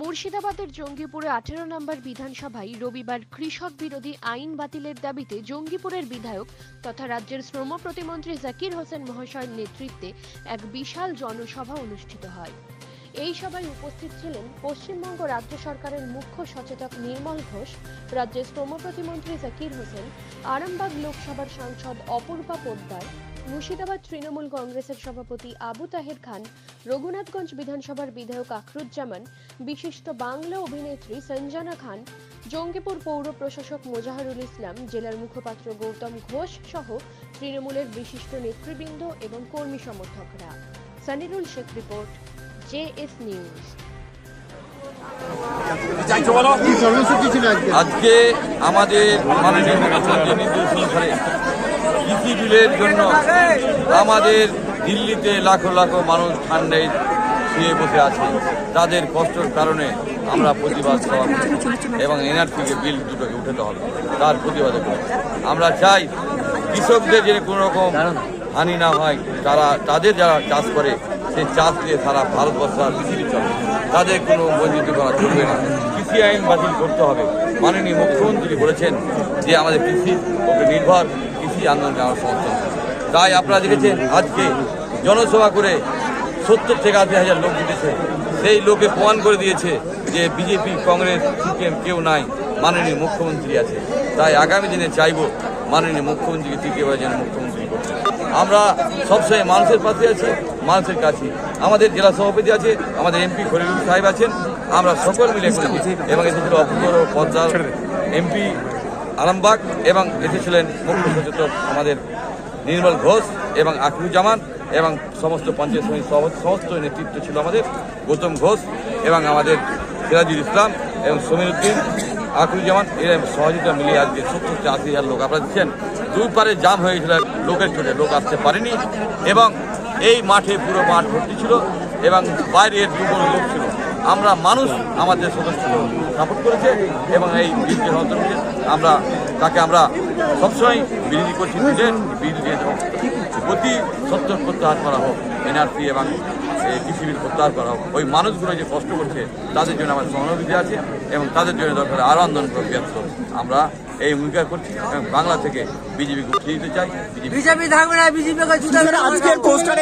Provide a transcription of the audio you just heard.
মুর্শিদাবাদের জঙ্গিপুরে আঠেরো নম্বর বিধানসভায় রবিবার কৃষক বিরোধী আইন বাতিলের দাবিতে জঙ্গিপুরের বিধায়ক তথা রাজ্যের শ্রম প্রতিমন্ত্রী জাকির হোসেন মহাশয়ের নেতৃত্বে এক বিশাল জনসভা অনুষ্ঠিত হয়। এই সভায় উপস্থিত ছিলেন পশ্চিমবঙ্গ রাজ্য সরকারের মুখ্য সচেতক নির্মল ঘোষ, রাজ্যের শ্রম প্রতিমন্ত্রী জাকির হোসেন, আরামবাগ লোকসভার সাংসদ অপূর্বা পোদ্দার মুর্শিদাবাদ তৃণমূল কংগ্রেসের সভাপতি আবু তাহের খান, রঘুনাথগঞ্জ বিধানসভার বিধায়ক আখরুজ্জামান, বিশিষ্ট বাংলা অভিনেত্রী সঞ্জানা খান, জঙ্গিপুর পৌর প্রশাসক মোজাহারুল ইসলাম, জেলার মুখপাত্র গৌতম ঘোষ সহ তৃণমূলের বিশিষ্ট নেতৃবৃন্দ এবং কর্মী সমর্থকরা। Sanirul Sheikh report J S news. আজকে আমাদের মাননীয় কৃষি বিলের জন্য আমাদের দিল্লিতে লাখো লাখো মানুষ ঠান্ডায় শুয়ে বসে আছে। তাদের কষ্টের কারণে আমরা প্রতিবাদ করছি এবং এনআরসিকে বিল দুটোকে উঠাতে হবে। তার প্রতিবাদে করি। আমরা চাই কৃষকদের যে কোনো রকম হানি না হয়। তারা, তাদের যারা চাষ করে, সেই চাষ দিয়ে সারা ভারতবর্ষ আর পৃথিবী চলে। তাদের কোনো বঞ্চিত করা চলবে না। কৃষি আইন বাতিল করতে হবে। মাননীয় মুখ্যমন্ত্রী বলেছেন যে আমাদের কৃষির উপরে নির্ভর। কৃষি আন্দোলনকে আমরা সমর্থন তাই আপনারা দেখেছেন আজকে জনসভা করে সত্তর থেকে আশি হাজার লোক জিতেছে। সেই লোকে প্রমাণ করে দিয়েছে যে বিজেপি কংগ্রেস সিপিএম কেউ নাই মাননীয় মুখ্যমন্ত্রী আছে। তাই আগামী দিনে চাইব মাননীয় মুখ্যমন্ত্রীকে তৃতীয়বার যেন মুখ্যমন্ত্রী করছে আমরা সবসময় মানুষের পাশে আছি মানুষের কাছে। আমাদের জেলা সভাপতি আছে আমাদের এমপি খলিলুল সাহেব আছেন। আমরা সকল মিলে করেছি এবং এসেছিল অপূর্ব পদ্মার এমপি আরামবাগ এবং এসেছিলেন মুখ্য সচেতক আমাদের নির্মল ঘোষ এবং আকরুজ্জামান এবং সমস্ত পঞ্চায়েত সভাপতি, সমস্ত নেতৃত্ব ছিল আমাদের। গৌতম ঘোষ এবং আমাদের সিরাজুল ইসলাম এবং সমীর সমীরুদ্দিন আকরুজ্জামান এরা সহযোগিতা মিলিয়ে আজকে সত্তর আশি হাজার লোক আপনারা দেখছেন। দুই পারে জাম হয়ে গেছিল, লোকের চোটে লোক আসতে পারেনি এবং এই মাঠে পুরো মাঠ ভর্তি ছিল এবং বাইরের দুপুর লোক ছিল। আমরা মানুষ আমাদের সদস্য সাপোর্ট করেছে এবং এই বিলকে করেছে আমরা তাকে আমরা সবসময় বিরোধী করছি যে বিরোধী প্রতি সত্তর প্রত্যাহার করা হোক এনআরসি এবং এই কৃষি বিল প্রত্যাহার করা হোক। ওই মানুষগুলো যে কষ্ট করছে তাদের জন্য আমার সহানুভূতি আছে এবং তাদের জন্য দরকার আরও আন্দোলন প্রক্রিয়া আমরা এই অঙ্গীকার করছি এবং বাংলা থেকে বিজেপিকে উঠিয়ে দিতে চাই। বিজেপি বিজেপি থাকবে না বিজেপি আজকের পোস্টারে